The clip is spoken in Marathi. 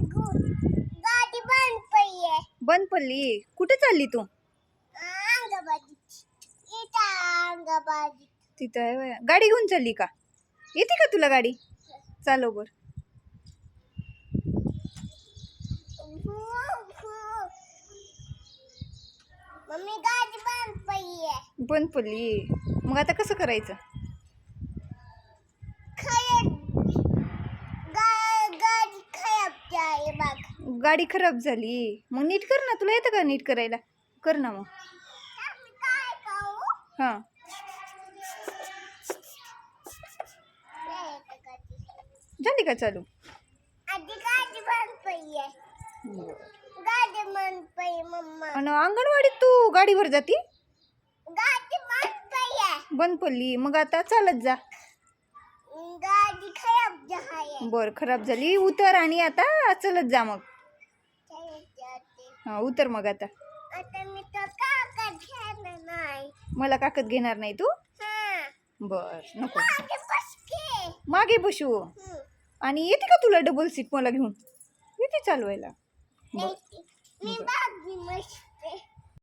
गाडी बंद पडली बंद पडली? कुठे चालली तू? अंगबाजी इथं अंगबाजी तिथं आहे. गाडी घेऊन चालली का? येते का तुला गाडी? चालव बर मम्मी गाडी बंद पडली बंद पडली. मग आता कसं करायचं खरं गा- गाडी खराब आहे बघ गाडी खराब झाली. मग नीट कर ना तुला येतं का नीट करायला? कर ना मग. हां. झाली का चालू? अंगणवाडीत तू गाडीवर जाती? गाडी बंद पडली. बंद पडली मग आता चालत जा. गाडी खराब आहे बर खराब झाली. उतर आणि आता चलत जा मग. हा उतर मग आता. आता मी तर काका घेणार नाही. मला काकत घेणार नाही तू? हा. बर नको. मागे बसके मागे बसू. आणि येते का तुला डबल सीट मला घेऊन? येते चालवायला. बर नाही.